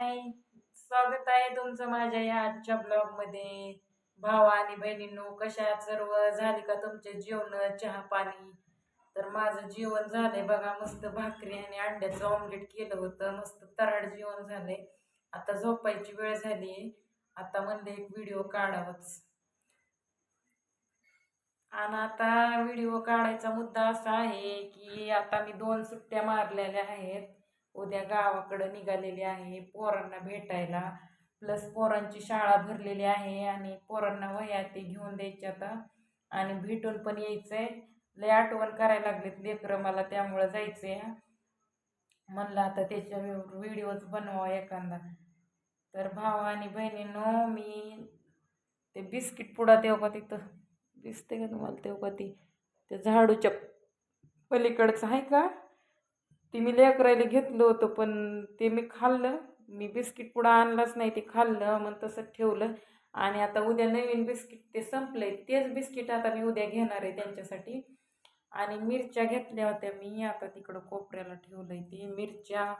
हाय स्वागत आहे तुमचं माझ्या या आजच्या ब्लॉगमध्ये. भावा आणि बहिणींनो कशा सर्व? झाली का तुमचे जेवण चहा पाणी? तर माझं जेवण झालंय बघा मस्त भाकरी आणि अंड्याचं ऑमलेट केलं होतं. मस्त तराड जेवण झालंय. आता झोपायची वेळ झाली आता म्हणले एक व्हिडिओ काढावंच. आणि आता व्हिडिओ काढायचा मुद्दा असा आहे की आता मी दोन सुट्ट्या मारलेल्या आहेत. उद्या गावाकडं निघालेली आहे पोरांना भेटायला. प्लस पोरांची शाळा भरलेली आहे आणि पोरांना वह्या ते घेऊन द्यायचे आता. आणि भेटून पण यायचं आहे लय आठवण करायला लागलेत लेकरं मला त्यामुळं जायचं आहे म्हणलं आता त्याच्या व्हिडिओज बनवा एखादा. तर भाव आणि बहिणींनो मी ते बिस्किट पुडा तेव्हा का तिथं? दिसते का तुम्हाला? तेव्हा का ती? ते झाडूच्या पलीकडचं आहे का? ते मी लेकरायला घेतलं होतं पण ते मी खाल्लं. मी बिस्किट पुढं आणलंच नाही ते खाल्लं मग तसंच ठेवलं. आणि आता उद्या नवीन बिस्किट ते संपले तेच बिस्किट आता मी उद्या घेणार आहे त्यांच्यासाठी. आणि मिरच्या घेतल्या होत्या मी. आता तिकडं कोपऱ्याला ठेवलं आहे ती मिरच्या.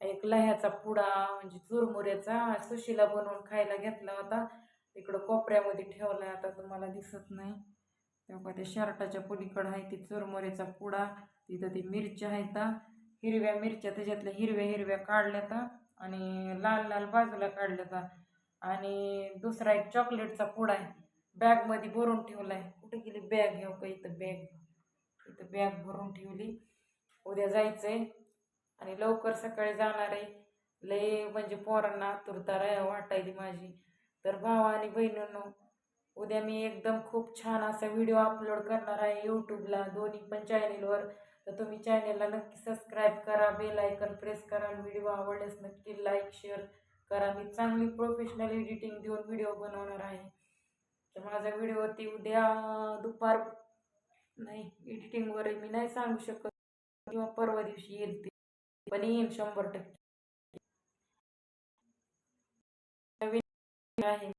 एक लह्याचा पुडा म्हणजे चुरमुऱ्याचा. सुशीला बनवून खायला घेतला होता. तिकडं कोपऱ्यामध्ये ठेवला आहे आता तुम्हाला दिसत नाही. तेव्हा त्या शर्टाच्या पलीकडं आहे ती चुरमुऱ्याचा पुडा. तिथं ती मिरच्या आहेत. हिरव्या मिरच्या त्याच्यातल्या हिरव्या हिरव्या काढल्या तर आणि लाल लाल बाजूला काढल्या तर आणि दुसरा एक चॉकलेटचा पुडा आहे. बॅगमध्ये भरून ठेवला आहे कुठे गेली बॅग घेऊ का इथं बॅग इथं बॅग भरून ठेवली. उद्या जायचं आहे आणि लवकर सकाळी जाणार आहे. लय म्हणजे पोरांना आतुरता वाटायली माझी. तर भावा आणि बहिणींनो उद्या मी एकदम खूप छान असा व्हिडिओ अपलोड करणार आहे यूट्यूबला दोन्ही पण चॅनेलवर तर तुम्ही चॅनेलला नक्की सबस्क्राईब करा बेल आयकन प्रेस करा आणि व्हिडिओ आवडल्यास नक्की लाईक शेअर करा. मी चांगली प्रोफेशनल एडिटिंग देऊन व्हिडिओ बनवणार आहे. तर माझा व्हिडिओ ती उद्या दुपार नाही एडिटिंगवर मी नाही सांगू शकत. किंवा परवा दिवशी येईल ती. पण येईल शंभर टक्के. आहे.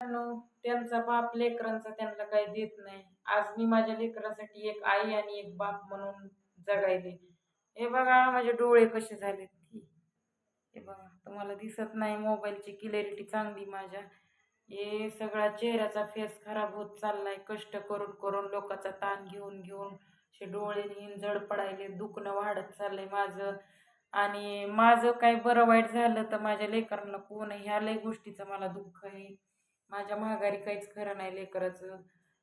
त्यांचा बाप लेकरांचा त्यांना काही देत नाही. आज मी माझ्या लेकरांसाठी एक आई आणि एक बाप म्हणून जगायले. हे बघा माझे डोळे कसे झालेत हे बघा तुम्हाला दिसत नाही मोबाईलची क्लिअरिटी चांगली माझ्या. हे सगळा चेहऱ्याचा फेस खराब होत चाललाय. कष्ट करून करून लोकांचा ताण घेऊन घेऊन असे डोळे जड पडायले दुखणं वाढत चाललंय माझं. आणि माझं काही बरं वाईट झालं तर माझ्या लेकरांना कोण? ह्या लय गोष्टीचं मला दुःख आहे. माझ्या महागारी काहीच खरं नाही लेकराचं.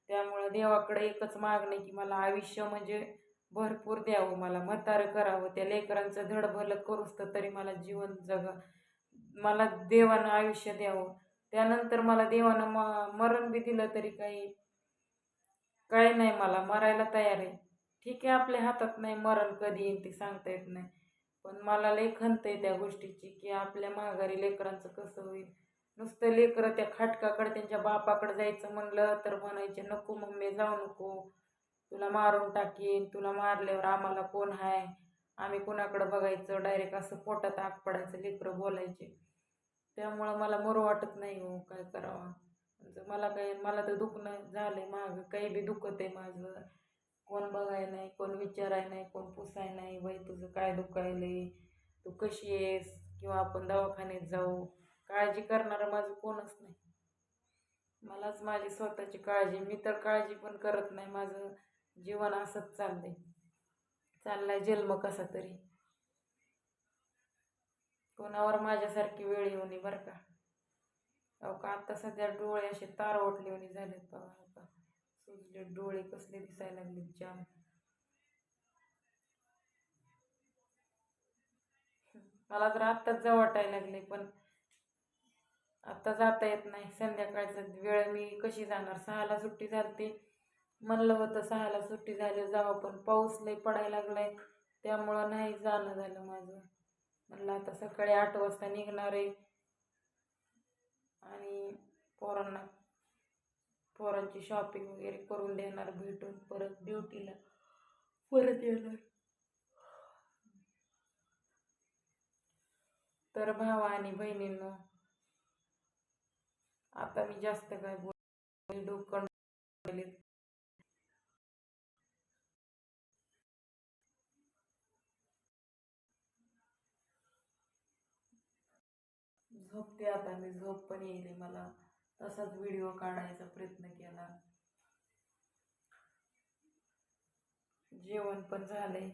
त्यामुळं देवाकडे एकच मागणे की मला आयुष्य म्हणजे भरपूर द्यावं मला म्हातारं करावं. त्या लेकरांचं धडभलं करूच तर तरी मला जीवन जग मला देवानं आयुष्य द्यावं. त्यानंतर मला देवानं म मरण बी दिलं तरी काही काय नाही मला मरायला तयार आहे. ठीक आहे आपल्या हातात नाही मरण कधी येईल ते सांगता येत नाही. पण मला लई खंत आहे त्या गोष्टीची की आपल्या महागारी लेकरांचं कसं होईल. नुसतं लेकरं त्या खाटकाकडे त्यांच्या बापाकडे जायचं म्हणलं तर म्हणायचे नको मम्मी जाऊ नको. तुला मारून टाकीन. तुला मारल्यावर आम्हाला कोण आहे आम्ही कोणाकडं बघायचं? डायरेक्ट असं पोटात आग पडायचं लेकरं बोलायचे. त्यामुळं मला मरू वाटत नाही हो काय करावं. म्हणजे मला काही मला तर दुखणं झालं मागं. काही बी दुखत आहे माझं. कोण बघाय नाही कोण विचाराय नाही कोण पुसाय नाही. बाई तुझं काय दुखायले तू कशी आहेस? किंवा आपण दवाखान्यात जाऊ. काळजी करणारं माझं कोणच नाही. मलाच माझी स्वतःची काळजी मी तर काळजी पण करत नाही. माझं जीवन असंच चाललंय. चाललाय जन्म कसा तरी. कोणावर माझ्यासारखी वेळ येऊ नये बरं का. अहो का आता सध्या डोळे असे तार ओढले झालेत बघा आता. सुजले डोळे कसले दिसायला लागले जाम. मला तर आत्ताच जवळ वाटायला लागले पण आता जाता येत नाही. संध्याकाळचा वेळ मी कशी जाणार? सहाला सुट्टी झाली म्हणलं होतं सहाला सुट्टी झाली जावं पण पाऊस लई पडायला लागलाय. त्यामुळं नाही जाणं झालं माझं. म्हणलं आता सकाळी आठ वाजता निघणार आहे. आणि पोरांना पोरांची शॉपिंग वगैरे करून देणार भेटून परत ड्युटीला परत येणार. तर भावा आणि बहिणींनो आता मी जास्त काय बोल झोपते आता मी झोप पण येईल मला. तसाच व्हिडिओ काढायचा प्रयत्न केला. जेवण पण झाले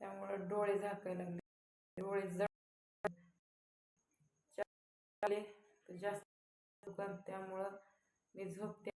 त्यामुळे डोळे झाकायला लागले. डोळे जास्त दुकान त्यामुळं मी झोपते.